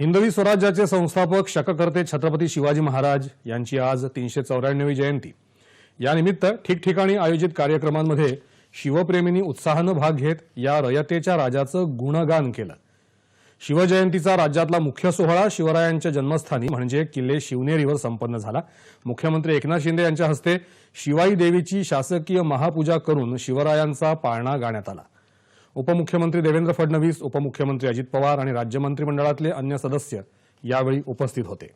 हिंदवी स्वराज्याचे संस्थापक शककर्ते छत्रपती शिवाजी महाराज यांची आज तीनशे चौऱ्याण्णवी जयंती. यानिमित्त ठिकठिकाणी आयोजित कार्यक्रमांमध्ये शिवप्रेमींनी उत्साहानं भाग घेत या रयतेच्या राजाचं गुणगान केलं. शिवजयंतीचा राज्यातला मुख्य सोहळा शिवरायांच्या जन्मस्थानी म्हणजे किल्ले शिवनेरीवर संपन्न झाला. मुख्यमंत्री एकनाथ शिंदे यांच्या हस्ते शिवाई देवीची शासकीय महापूजा करून शिवरायांचा पाळणा गाण्यात आला. उपमुख्यमंत्री देवेंद्र फडणवीस उपमुख्यमंत्री अजित पवार आणि राज्य मंत्रिमंडळातले अन्य सदस्य यावेळी उपस्थित होते.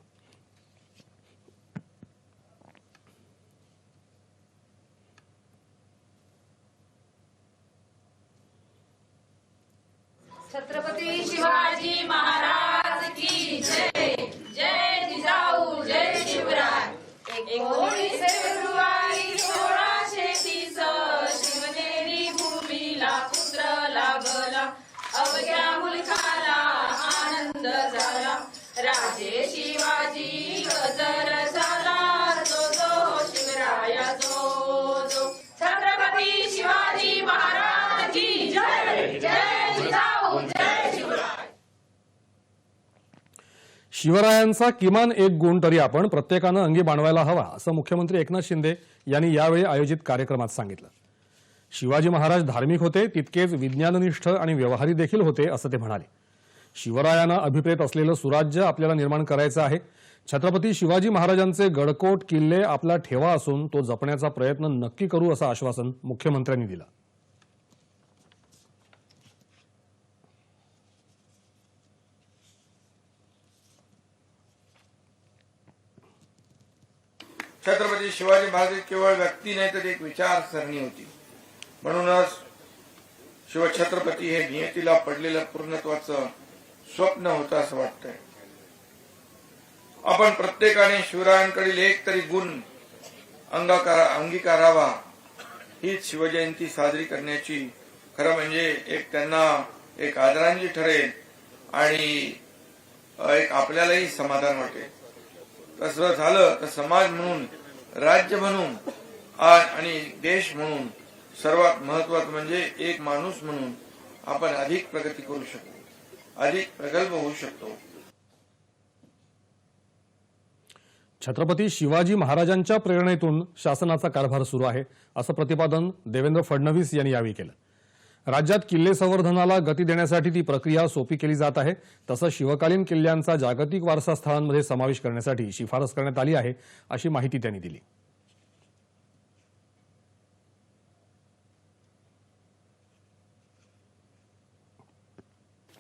छत्रपती शिवाजी महाराज की जय. जय जिजाऊ जय शिवराय. राजे शिवाजी गजर झाला जो जो शिवराया जो जो. छत्रपती शिवाजी महाराज की जय जय जिजाऊ जय शिवराय. शिवरायांचा किमान एक गुण तरी आपण प्रत्येकानं अंगी बाणवायला हवा असं मुख्यमंत्री एकनाथ शिंदे यांनी यावेळी आयोजित कार्यक्रमात सांगितलं. शिवाजी महाराज धार्मिक होते तितकेच विज्ञाननिष्ठ आणि व्यवहारी देखील होते असं ते म्हणाले. शिवरायांना अभिप्रेत असलेलं सुराज्य आपल्याला निर्माण करायचं आहे. छत्रपती शिवाजी महाराजांचे गडकोट किल्ले आपला ठेवा असून तो जपण्याचा प्रयत्न नक्की करू असं आश्वासन मुख्यमंत्र्यांनी दिलं. छत्रपती शिवाजी महाराज केवळ व्यक्ती नाही तर एक विचारसरणी होती. म्हणूनच शिवछत्रपती हे नियतीला पडलेलं पूर्णत्वाचं स्वप्न होतं असं वाटतंय. आपण प्रत्येकाने शिवरायांकडील एक तरी गुण अंगाकारा अंगीकारावा. हीच शिवजयंती साजरी करण्याची खरं म्हणजे एक त्यांना एक आदरांजली ठरेल आणि एक आपल्यालाही समाधान वाटेल. तसं झालं तर समाज म्हणून राज्य म्हणून आणि देश म्हणून सर्वात महत्वाचं म्हणजे एक माणूस म्हणून आपण अधिक प्रगती करू शकतो अधिक प्रगल्भ होऊ शकतो. छत्रपती शिवाजी महाराजांच्या प्रेरणेतून शासनाचा कारभार सुरू आहे असं प्रतिपादन देवेंद्र फडणवीस यांनी यावेळी केलं. राज्यात किल्ले संवर्धनाला गती देण्यासाठी ती प्रक्रिया सोपी केली जात आहे तसंच शिवकालीन किल्ल्यांचा जागतिक वारसा स्थळांमध्ये समावेश करण्यासाठी शिफारस करण्यात आली आहे अशी माहिती त्यांनी दिली.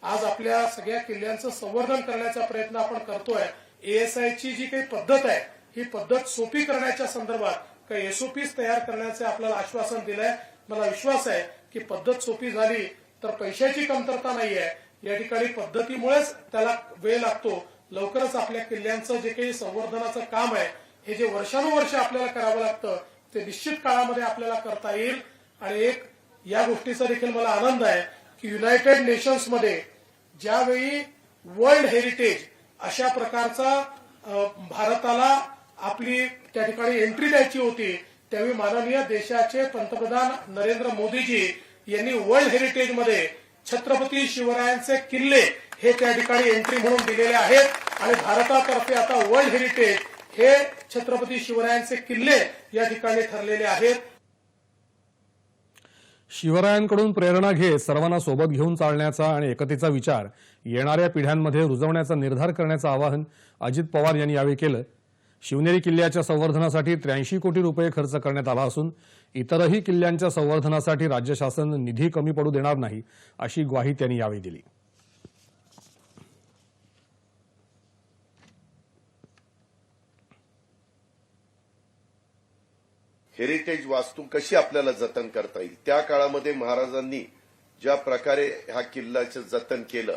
आज आपल्या सगळ्या किल्ल्यांचं संवर्धन करण्याचा प्रयत्न आपण करतोय. एएसआयची जी काही पद्धत आहे ही पद्धत सोपी करण्याच्या संदर्भात काही एसओपीज तयार करण्याचे आपल्याला आश्वासन दिलंय. मला विश्वास आहे की पद्धत सोपी झाली तर पैशाची कमतरता नाहीये. या ठिकाणी पद्धतीमुळेच त्याला वेळ लागतो. लवकरच आपल्या किल्ल्यांचं जे काही संवर्धनाचं काम आहे हे जे वर्षानुवर्ष आपल्याला करावं लागतं ते निश्चित काळामध्ये आपल्याला करता येईल. आणि एक या गोष्टीचा देखील मला आनंद आहे की युनायटेड नेशन्समध्ये ज्यावेळी वर्ल्ड हेरिटेज अशा प्रकारचा भारताला आपली त्या ठिकाणी एंट्री द्यायची होती त्यावेळी माननीय देशाचे पंतप्रधान नरेंद्र मोदीजी यांनी वर्ल्ड हेरिटेजमध्ये छत्रपती शिवरायांचे किल्ले हे त्या ठिकाणी एंट्री म्हणून दिलेले आहेत. आणि भारतातर्फे आता वर्ल्ड हेरिटेज हे छत्रपती शिवरायांचे किल्ले या ठिकाणी ठरलेले आहेत. शिवरायांकडून प्रेरणा घेत सर्वांना सोबत घेऊन चालण्याचा आणि एकतेचा विचार येणाऱ्या पिढ्यांमध्ये रुजवण्याचा निर्धार करण्याचं आवाहन अजित पवार यांनी यावेळी केलं. शिवनेरी किल्ल्याच्या संवर्धनासाठी त्र्याऐंशी कोटी रुपये खर्च करण्यात आला असून इतरही किल्ल्यांच्या संवर्धनासाठी राज्य शासन निधी कमी पडू देणार नाही अशी ग्वाही त्यांनी यावेळी दिली. हेरिटेज वास्तू कशी आपल्याला जतन करता येईल? त्या काळामध्ये महाराजांनी ज्या प्रकारे ह्या किल्ल्याचं जतन केलं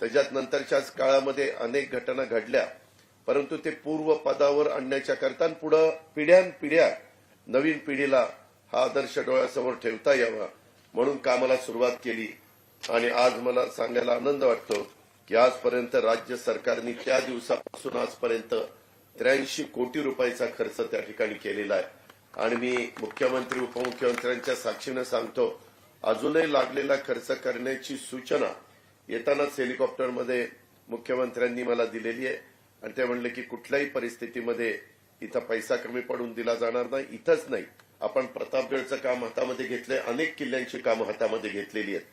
त्याच्यात नंतरच्याच काळामध्ये अनेक घटना घडल्या. परंतु ते पूर्व पदावर आणण्याच्या करता पुढं पिढ्यानपिढ्या नवीन पिढीला हा आदर्श डोळ्यासमोर ठेवता यावा म्हणून कामाला सुरुवात केली. आणि आज मला सांगायला आनंद वाटतो की आजपर्यंत राज्य सरकारने त्या दिवसापासून आजपर्यंत त्र्याऐंशी कोटी रुपयाचा खर्च त्या ठिकाणी केलेला आहे. आणि मी मुख्यमंत्री उपमुख्यमंत्र्यांच्या साक्षीनं सांगतो अजूनही लागलेला खर्च करण्याची सूचना येतानाच हेलिकॉप्टरमध्ये मुख्यमंत्र्यांनी मला दिलेली आहे. आणि ते म्हणले की कुठल्याही परिस्थितीमध्ये इथं पैसा कमी पडून दिला जाणार नाही इथंच नाही. आपण प्रतापगडचं काम हातामध्ये घेतलंय अनेक किल्ल्यांची कामं हातामध्ये घेतलेली आहेत.